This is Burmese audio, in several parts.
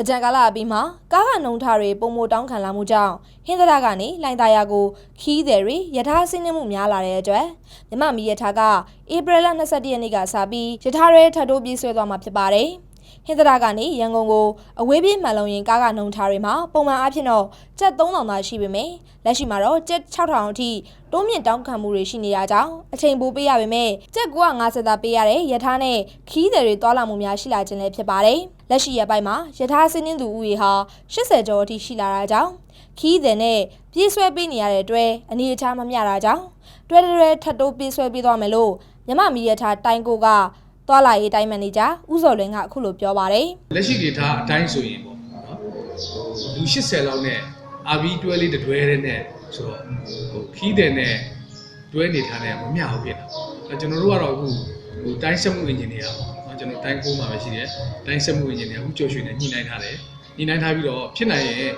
တကြံကာလအပြီးမှာကားကနှုံထားတွေပုံမတောင်းခံလာမှုကြောင့်ဟင်းသရကနေလိုင်တာယာကိုခီးသည်တွေယထာဆင်းနှမှုများလာတဲ့အတွက်မြမမီယထာကဧပြီလ22ရက်နေ့ကစပြီးယထာရဲထပ်တိုးပြေးဆွဲသွားမှာဖြစ်ပါတယ်။ဟင်းသရကနေရန်ကုန်ကိုအဝေးပြေးမှန်လုံးရင်ကားကနှုံထားတွေမှာပုံမှန်အားဖြင့်တော့ကျပ်3000သာရှိပေမယ့်လက်ရှိမှာတော့ကျပ်6000အထိတိုးမြင့်တောင်းခံမှုတွေရှိနေရကြောင်းအချိန်ပိုပေးရပေမယ့်ကျပ်950သာပေးရတဲ့ယထာနဲ့ခီးသည်တွေတွာလာမှုများရှိလာခြင်းလည်းဖြစ်ပါတယ်။ လက်ရှိရပိုင်းမှာယထာစင်းနှင်းသူဦးရေဟာ80ကျော်အထိရှိလာတာကြောင့်ခီးသည်နဲ့ပြေးဆွဲပေးနေရတဲ့အတွက်အနေအထားမမျှတာကြောင့်တွဲတွဲထပ်တိုးပြေးဆွဲပေးသွားမယ်လို့မြမမီယထာတိုင်းကိုကတွာလာရေးတိုင်းမန်နေဂျာဦးစော်လွင်ကအခုလိုပြောပါတယ်။လက်ရှိဒေတာအတိုင်းဆိုရင်ပေါ့နော်လူ80လောက်နဲ့အာဘီတွဲလေးတစ်တွဲတဲ့နဲ့ဆိုတော့ဟိုခီးတယ်နဲ့တွဲနေထားတဲ့မမျှဘူးဖြစ်တာအဲကျွန်တော်တို့ကတော့အခုဟိုတိုင်းဆက်မှုအင်ဂျင်နီယာပေါ့နော် ကျွန်တော်တိုင်းကိုမှာပဲရှိတယ်တိုင်းဆက်မှုအင်ဂျင်နီယာအခုကြော်ရွှေနဲ့ညှိနှိုင်းထားတယ်ညှိနှိုင်းထားပြီးတော့ဖြစ်နိုင်ရင်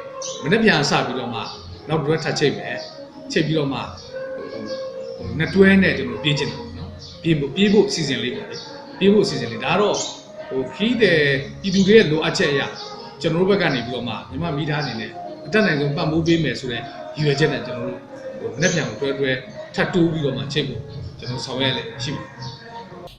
မနေ့ပြန်စပြီးတော့မှနောက်တွဲထပ်ချိတ်မယ်ချိတ်ပြီးတော့မှဟိုနှစ်တွဲနဲ့ကျွန်တော်ပြင်ချင်တယ်နော်ပြင်ဖို့ပြေးဖို့စီစဉ်လေးပေါ့လေပြေးဖို့စီစဉ်လေးဒါတော့ဟိုခီးတယ်ပြည်သူတွေရဲ့လိုအပ်ချက်အရကျွန်တော်တို့ဘက်ကနေပြီးတော့မှညီမမိသားအနေနဲ့အတက်နိုင်ဆုံးပံ့ပိုးပေးမယ်ဆိုတဲ့ရည်ရွယ်ချက်နဲ့ကျွန်တော်တို့ဟိုလက်ပြန်ကိုတွဲတွဲထပ်တိုးပြီးတော့မှချိန်ဖို့ကျွန်တော်ဆောင်ရွက်ရလဲရှိပါ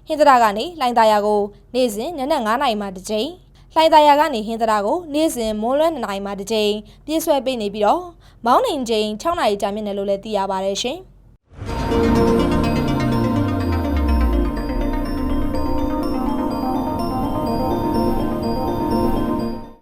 ဟင်းသရကနေလှိုင်သာယာကိုနေ့စဉ်နနက်9နာရီမှတစ်ကြိမ်လှိုင်သာယာကနေဟင်းသရကိုနေ့စဉ်မွန်းလွဲ2နာရီမှတစ်ကြိမ်ပြေးဆွဲပေးနေပြီးတော့မောင်းနှင်ချိန်6နာရီကြာမြင့်တယ်လို့လည်းသိရပါတယ်ရှင်